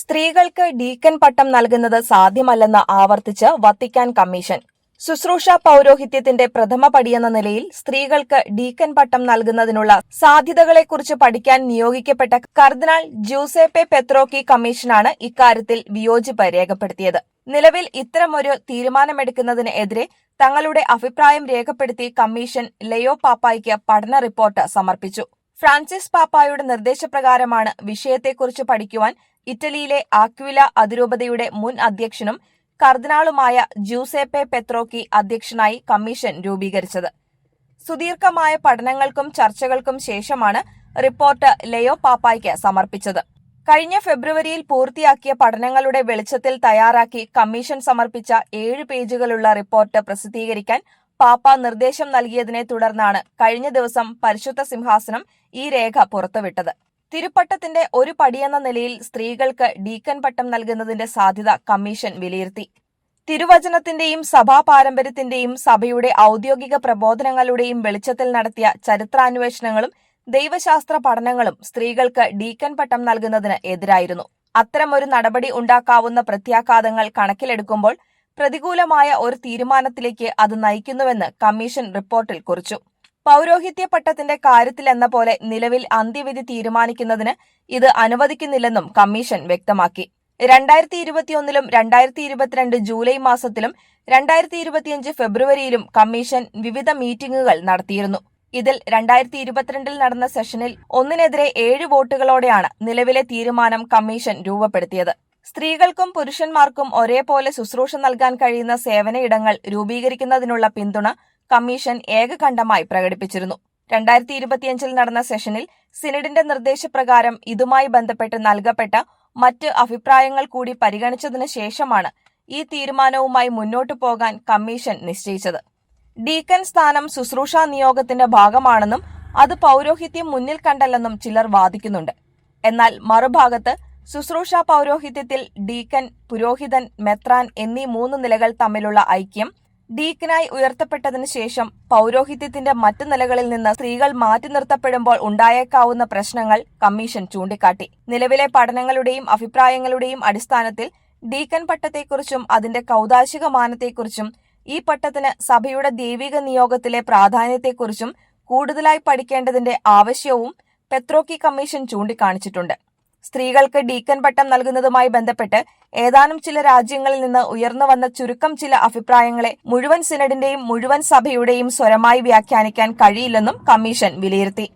സ്ത്രീകൾക്ക് ഡീക്കൻ പട്ടം നൽകുന്നത് സാധ്യമല്ലെന്ന് ആവർത്തിച്ച് വത്തിക്കാൻ കമ്മീഷൻ. ശുശ്രൂഷ പൌരോഹിത്യത്തിന്റെ പ്രഥമ പടിയെന്ന നിലയിൽ സ്ത്രീകൾക്ക് ഡീക്കൻ പട്ടം നൽകുന്നതിനുള്ള സാധ്യതകളെക്കുറിച്ച് പഠിക്കാൻ നിയോഗിക്കപ്പെട്ട കർദിനാൾ ജൂസേപ്പെ പെത്രോക്കി കമ്മീഷനാണ് ഇക്കാര്യത്തിൽ വിയോജിപ്പ് രേഖപ്പെടുത്തിയത്. നിലവിൽ ഇത്തരമൊരു തീരുമാനമെടുക്കുന്നതിനെതിരെ തങ്ങളുടെ അഭിപ്രായം രേഖപ്പെടുത്തി കമ്മീഷൻ ലയോ പാപ്പായ്ക്ക് പഠന റിപ്പോർട്ട് സമർപ്പിച്ചു. ഫ്രാൻസിസ് പാപ്പായുടെ നിർദ്ദേശപ്രകാരമാണ് വിഷയത്തെക്കുറിച്ച് പഠിക്കുവാൻ ഇറ്റലിയിലെ ആക്വില അതിരൂപതയുടെ മുൻ അധ്യക്ഷനും കർദിനാളുമായ ജൂസേപ്പെ പെത്രോക്കി അധ്യക്ഷനായി കമ്മീഷൻ രൂപീകരിച്ചത്. സുദീർഘമായ പഠനങ്ങൾക്കും ചർച്ചകൾക്കും ശേഷമാണ് റിപ്പോർട്ട് ലയോ പാപ്പായ്ക്ക് സമർപ്പിച്ചത്. കഴിഞ്ഞ ഫെബ്രുവരിയിൽ പൂർത്തിയാക്കിയ പഠനങ്ങളുടെ വെളിച്ചത്തിൽ തയ്യാറാക്കി കമ്മീഷൻ സമർപ്പിച്ച ഏഴ് പേജുകളുള്ള റിപ്പോർട്ട് പ്രസിദ്ധീകരിക്കാൻ പാപ്പ നിർദ്ദേശം നൽകിയതിനെ തുടർന്നാണ് കഴിഞ്ഞ ദിവസം പരിശുദ്ധ സിംഹാസനം ഈ രേഖ പുറത്തുവിട്ടത്. തിരുപ്പട്ടത്തിന്റെ ഒരു പടിയെന്ന നിലയിൽ സ്ത്രീകൾക്ക് ഡീക്കൻ പട്ടം നൽകുന്നതിന്റെ സാധ്യത കമ്മീഷൻ വിലയിരുത്തി. തിരുവചനത്തിന്റെയും സഭാ പാരമ്പര്യത്തിന്റെയും സഭയുടെ ഔദ്യോഗിക പ്രബോധനങ്ങളുടെയും വെളിച്ചത്തിൽ നടത്തിയ ചരിത്രാന്വേഷണങ്ങളും ദൈവശാസ്ത്ര പഠനങ്ങളും സ്ത്രീകൾക്ക് ഡീക്കൻ പട്ടം നൽകുന്നതിന് എതിരായിരുന്നു. അത്തരമൊരു നടപടി ഉണ്ടാക്കാവുന്ന പ്രത്യാഘാതങ്ങൾ കണക്കിലെടുക്കുമ്പോൾ പ്രതികൂലമായ ഒരു തീരുമാനത്തിലേക്ക് അത് നയിക്കുന്നുവെന്ന് കമ്മീഷൻ റിപ്പോർട്ടിൽ കുറിച്ചു. പൗരോഹിത്യ പട്ടത്തിന്റെ കാര്യത്തിലെന്ന പോലെ നിലവിൽ അന്ത്യവിധി തീരുമാനിക്കുന്നതിന് ഇത് അനുവദിക്കുന്നില്ലെന്നും കമ്മീഷൻ വ്യക്തമാക്കി. രണ്ടായിരത്തി ഇരുപത്തിയൊന്നിലും രണ്ടായിരത്തി ഇരുപത്തിരണ്ട് ജൂലൈ മാസത്തിലും രണ്ടായിരത്തി ഇരുപത്തിയഞ്ച് ഫെബ്രുവരിയിലും കമ്മീഷൻ വിവിധ മീറ്റിംഗുകൾ നടത്തിയിരുന്നു. ഇതിൽ രണ്ടായിരത്തി ഇരുപത്തിരണ്ടിൽ നടന്ന സെഷനിൽ ഒന്നിനെതിരെ ഏഴ് വോട്ടുകളോടെയാണ് നിലവിലെ തീരുമാനം കമ്മീഷൻ രൂപപ്പെടുത്തിയത്. സ്ത്രീകൾക്കും പുരുഷന്മാർക്കും ഒരേപോലെ ശുശ്രൂഷ നൽകാൻ കഴിയുന്ന സേവനയിടങ്ങൾ രൂപീകരിക്കുന്നതിനുള്ള പിന്തുണ കമ്മീഷൻ ഏകകണ്ഠമായി പ്രകടിപ്പിച്ചിരുന്നു. രണ്ടായിരത്തി ഇരുപത്തിയഞ്ചിൽ നടന്ന സെഷനിൽ സിനഡിന്റെ നിർദ്ദേശപ്രകാരം ഇതുമായി ബന്ധപ്പെട്ട് നൽകപ്പെട്ട മറ്റ് അഭിപ്രായങ്ങൾ കൂടി പരിഗണിച്ചതിനു ശേഷമാണ് ഈ തീരുമാനവുമായി മുന്നോട്ടു പോകാൻ കമ്മീഷൻ നിശ്ചയിച്ചത്. ഡീക്കൻ സ്ഥാനം ശുശ്രൂഷാ നിയോഗത്തിന്റെ ഭാഗമാണെന്നും അത് പൗരോഹിത്യം മുന്നിൽ കണ്ടല്ലെന്നും ചിലർ വാദിക്കുന്നുണ്ട്. എന്നാൽ മറുഭാഗത്ത് ശുശ്രൂഷ പൗരോഹിത്യത്തിൽ ഡീക്കൻ പുരോഹിതൻ മെത്രാൻ എന്നീ മൂന്ന് നിലകൾ തമ്മിലുള്ള ഐക്യം ഡീക്കനായി ഉയർത്തപ്പെട്ടതിനു ശേഷം പൗരോഹിത്യത്തിന്റെ മറ്റു നിലകളിൽ നിന്ന് സ്ത്രീകൾ മാറ്റി നിർത്തപ്പെടുമ്പോൾ ഉണ്ടായേക്കാവുന്ന പ്രശ്നങ്ങൾ കമ്മീഷൻ ചൂണ്ടിക്കാട്ടി. നിലവിലെ പഠനങ്ങളുടെയും അഭിപ്രായങ്ങളുടെയും അടിസ്ഥാനത്തിൽ ഡീക്കൻ പട്ടത്തെക്കുറിച്ചും അതിന്റെ കൗതാശിക മാനത്തെക്കുറിച്ചും ഈ പട്ടത്തിന് സഭയുടെ ദൈവിക നിയോഗത്തിലെ പ്രാധാന്യത്തെക്കുറിച്ചും കൂടുതലായി പഠിക്കേണ്ടതിന്റെ ആവശ്യവും പെത്രോക്കി കമ്മീഷൻ ചൂണ്ടിക്കാണിച്ചിട്ടുണ്ട്. സ്ത്രീകൾക്ക് ഡീക്കൻ പട്ടം നൽകുന്നതുമായി ബന്ധപ്പെട്ട് ഏതാനും ചില രാജ്യങ്ങളിൽ നിന്ന് ഉയർന്നു വന്ന ചുരുക്കം ചില അഭിപ്രായങ്ങളെ മുഴുവൻ സിനഡിന്റെയും മുഴുവൻ സഭയുടെയും സ്വരമായി വ്യാഖ്യാനിക്കാൻ കഴിയില്ലെന്നും കമ്മീഷൻ വിലയിരുത്തി.